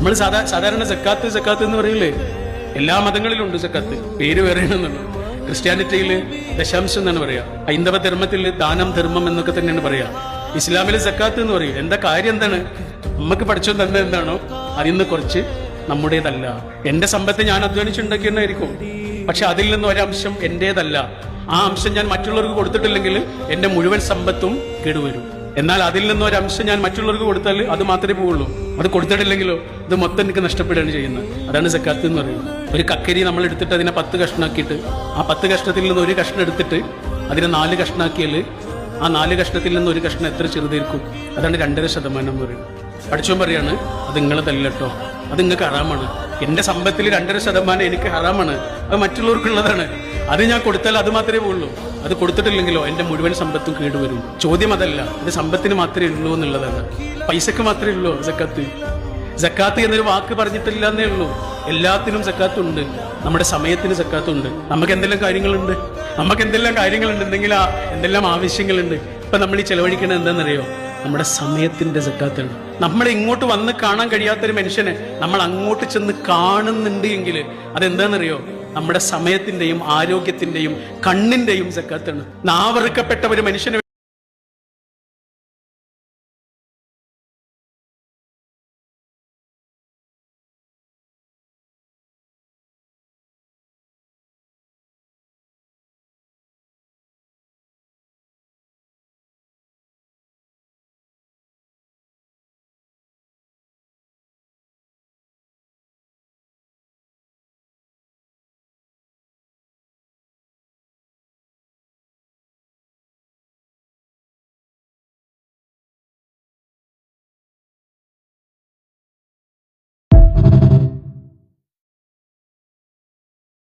നമ്മൾ സാധാ സാധാരണ സക്കാത്ത് സക്കാത്ത് എന്ന് പറയില്ലേ? എല്ലാ മതങ്ങളിലും ഉണ്ട് സക്കാത്ത്. പേര് വേറെയാണെന്നുള്ളത് ക്രിസ്ത്യാനിറ്റിയിൽ ദശാംശം എന്നാണ് പറയാ. ഹൈന്ദവ ധർമ്മത്തിൽ ദാനം ധർമ്മം എന്നൊക്കെ തന്നെയാണ് പറയാ. ഇസ്ലാമിൽ സക്കാത്ത് എന്ന് പറയും. എന്താ കാര്യം എന്താണ്? നമുക്ക് പഠിച്ചു തന്നെ എന്താണോ? അതിൽ നിന്ന് കുറച്ച് നമ്മുടേതല്ല. എന്റെ സമ്പത്ത് ഞാൻ അധ്വാനിച്ചുണ്ടാക്കിയെന്നായിരിക്കും. പക്ഷെ അതിൽ നിന്ന് ഒരംശം എന്റേതല്ല. ആ അംശം ഞാൻ മറ്റുള്ളവർക്ക് കൊടുത്തിട്ടില്ലെങ്കിൽ എന്റെ മുഴുവൻ സമ്പത്തും കേടുവരും. എന്നാൽ അതിൽ നിന്ന് ഒരു അംശം ഞാൻ മറ്റുള്ളവർക്ക് കൊടുത്താൽ അത് മാത്രമേ പോവുള്ളൂ. അത് കൊടുത്തിട്ടില്ലെങ്കിലോ ഇത് മൊത്തം എനിക്ക് നഷ്ടപ്പെടുകയാണ് ചെയ്യുന്നത്. അതാണ് സക്കാത്ത് എന്ന് പറയുന്നത്. ഒരു കക്കരി നമ്മൾ എടുത്തിട്ട് അതിനെ പത്ത് കഷ്ണാക്കിയിട്ട് ആ പത്ത് കഷ്ണത്തിൽ നിന്ന് ഒരു കഷ്ണം എടുത്തിട്ട് അതിനെ നാല് കഷ്ണാക്കിയാൽ ആ നാല് കഷ്ണത്തിൽ നിന്ന് ഒരു കഷ്ണം എത്ര ചെറുതായിരിക്കും? അതാണ് രണ്ടര ശതമാനം പറയുന്നത്. പഠിച്ചോൻ പറയാണ് അത് നിങ്ങളെ തല്ലട്ടോ അത് നിങ്ങൾക്ക് ഹറാമാണ്. എന്റെ സമ്പത്തിൽ രണ്ടര ശതമാനം എനിക്ക് ഹറാമാണ്. അത് മറ്റുള്ളവർക്കുള്ളതാണ്. അത് ഞാൻ കൊടുത്താൽ അത് മാത്രമേ പോകുള്ളൂ അത് കൊടുത്തിട്ടില്ലെങ്കിലോ? എന്റെ മുഴുവൻ സമ്പത്തും കേടുവരും. ചോദ്യം അതല്ല. എന്റെ സമ്പത്തിന് മാത്രമേ ഉള്ളൂ എന്നുള്ളതാണ്. പൈസക്ക് മാത്രമേ ഉള്ളൂ സക്കാത്ത്. സക്കാത്ത് എന്നൊരു വാക്ക് പറഞ്ഞിട്ടില്ല എന്നേ ഉള്ളൂ. എല്ലാത്തിനും സക്കാത്തുണ്ട്. നമ്മുടെ സമയത്തിന് സക്കാത്തുണ്ട്. നമുക്ക് എന്തെല്ലാം കാര്യങ്ങളുണ്ട്? നമുക്ക് എന്തെല്ലാം കാര്യങ്ങളുണ്ട്? എന്തെങ്കിലും എന്തെല്ലാം ആവശ്യങ്ങളുണ്ട്? ഇപ്പം നമ്മൾ ഈ ചെലവഴിക്കണത് എന്താണെന്നറിയോ? നമ്മുടെ സമയത്തിന്റെ സക്കാത്താണ്. നമ്മൾ ഇങ്ങോട്ട് വന്ന് കാണാൻ കഴിയാത്തൊരു മനുഷ്യനെ നമ്മൾ അങ്ങോട്ട് ചെന്ന് കാണുന്നുണ്ട് എങ്കിൽ അതെന്താണെന്നറിയോ? നമ്മുടെ സമയത്തിന്റെയും ആരോഗ്യത്തിന്റെയും കണ്ണിന്റെയും സക്കാത്താണ് നാവറുക്കപ്പെട്ട ഒരു മനുഷ്യനെ